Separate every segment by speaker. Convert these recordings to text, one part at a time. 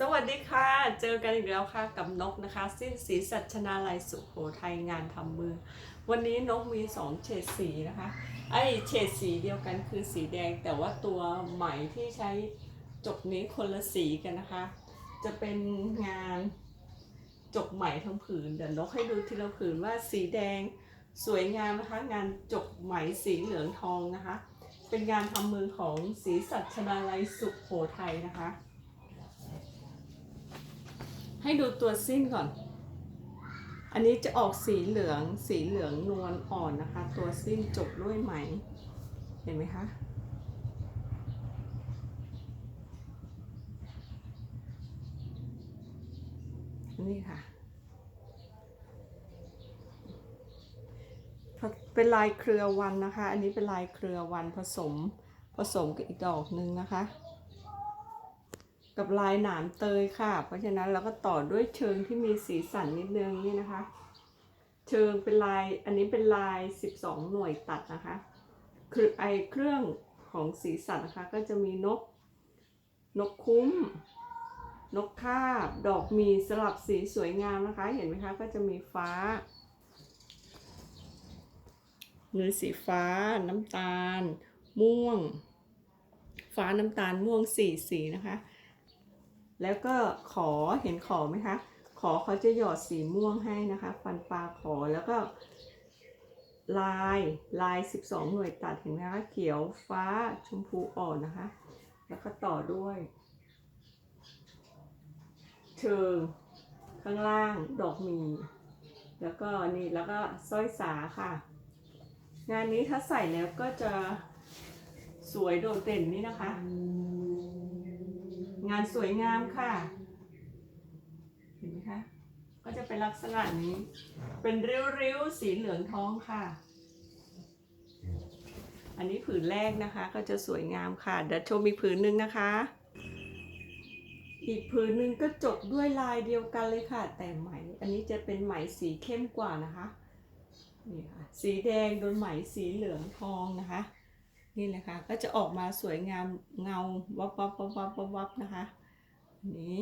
Speaker 1: สวัสดีค่ะ เจอกันอีกแล้วค่ะกับนกนะคะสิ้นสีสัชนาลัยสุโขทัยงานทำมือ วันนี้นกมีสองเฉดสีนะคะไอเฉดสีเดียวกันคือสีแดงแต่ว่าตัวไหมที่ใช้จกนี้คนละสีกันนะคะ จะเป็นงานจกไหมทั้งผืนเดี๋ยวนกให้ดูทีละผืนว่าสีแดงสวยงามนะคะ งานจกไหมสีเหลืองทองนะคะ เป็นงานทำมือของสีสัชนาลัยสุโขทัยนะคะ ให้ดูตัวสิ้นก่อน อันนี้จะออกสีเหลือง สีเหลืองนวลอ่อนนะคะ ตัวสิ้นจบด้วยไหม เห็นไหมคะ นี่ค่ะเป็นลายเครือวันนะคะ อันนี้เป็นลายเครือวันผสมผสมกับอีกดอกหนึ่งนะคะ กับลายหนามเตยค่ะ เพราะฉะนั้นเราก็ต่อด้วยเชิงที่มีสีสันนิดนึงนี่นะคะ เชิงเป็นลายอันนี้เป็นลาย 12 หน่วยตัดนะคะ คือไอเครื่องของสีสันนะคะก็จะมีนก นกคุ้ม นกคาบ ดอกมีสลับสีสวยงามนะคะ เห็นไหมคะก็จะมีฟ้ามือสีฟ้า น้ำตาล ม่วง ฟ้าน้ำตาลม่วงสี่สีนะคะ แล้วก็ขอเห็นขอไหมคะ ขอเขาจะหยอดสีม่วงให้นะคะ ฟันปลาขอแล้วก็ ลายลาย 12 หน่วยตัดเห็นไหมคะเขียวฟ้าชมพูอ่อนนะคะ แล้วก็ต่อด้วยเชิงข้างล่างดอกมี แล้วก็นี่แล้วก็สร้อยสาค่ะ งานนี้ถ้าใส่แล้วก็จะสวยโดดเด่นนี่นะคะ งานสวยงามค่ะ เห็นไหมคะ ก็จะเป็นลักษณะนี้ เป็นริ้วๆ สีเหลืองทองค่ะ อันนี้ผืนแรกนะคะ ก็จะสวยงามค่ะ เดี๋ยวชมอีกผืนหนึ่งนะคะ อีกผืนหนึ่งก็จบด้วยลายเดียวกันเลยค่ะ แต่ไหม อันนี้จะเป็นไหมสีเข้มกว่านะคะ นี่ค่ะ สีแดงโดนไหมสีเหลืองทองนะคะ นี่เลยค่ะก็จะออกมาสวยงามเงาวับวับวับวับวับวับนะคะนี้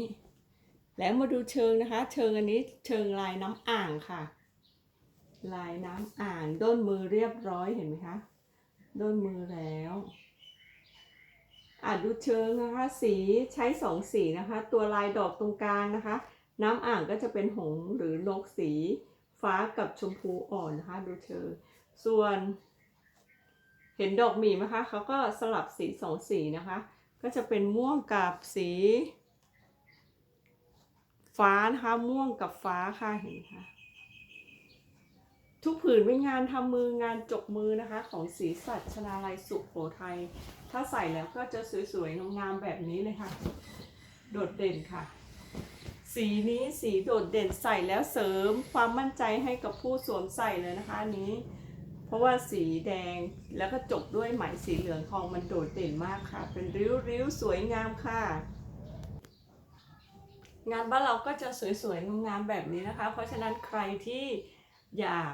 Speaker 1: แล้วมาดูเชิงนะคะ เชิงอันนี้เชิงลายน้ำอ่างค่ะ ลายน้ำอ่างด้นมือเรียบร้อยเห็นไหมคะด้นมือแล้วอะดูเชิงนะคะสีใช้สองสีนะคะ ตัวลายดอกตรงกลางนะคะ น้ำอ่างก็จะเป็นหงหรือนกสี ฟ้ากับชมพูอ่อนนะคะ ดูเชิงส่วน เห็นดอกหมีไหมคะเขาก็สลับสีสองสีนะคะ ก็จะเป็นม่วงกับสี ฟ้านะคะ ม่วงกับฟ้าค่ะเห็นไหมคะทุกผืนเป็นงานทำมืองานจกมือนะคะ ของสีสัชนาลัยสุโขทัย ถ้าใส่แล้วก็จะสวยๆงามๆแบบนี้เลยค่ะ โดดเด่นค่ะสีนี้สีโดดเด่นใส่แล้วเสริมความมั่นใจให้กับผู้สวมใส่เลยนะคะอันนี้ เพราะว่าสีแดงแล้วก็จบด้วยไหมสีเหลืองทองมันโดดเด่นมากค่ะ เป็นริ้วๆ สวยงามค่ะ งานบ้านเราก็จะสวยๆงามๆแบบนี้นะคะ เพราะฉะนั้นใครที่อยาก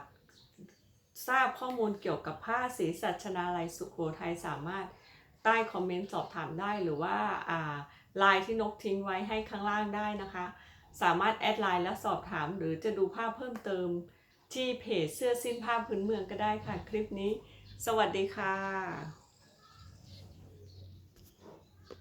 Speaker 1: ทราบข้อมูลเกี่ยวกับผ้าสีสัชนาลัยสุโขทัยสามารถใต้คอมเมนต์สอบถามได้หรือว่าอ่าไลน์ที่นกทิ้งไว้ให้ข้างล่างได้นะคะ สามารถแอดไลน์และสอบถามหรือจะดูภาพเพิ่มเติม ที่เพจเสื้อสิ้นผ้าพื้นเมืองก็ได้ค่ะคลิปนี้ สวัสดีค่ะ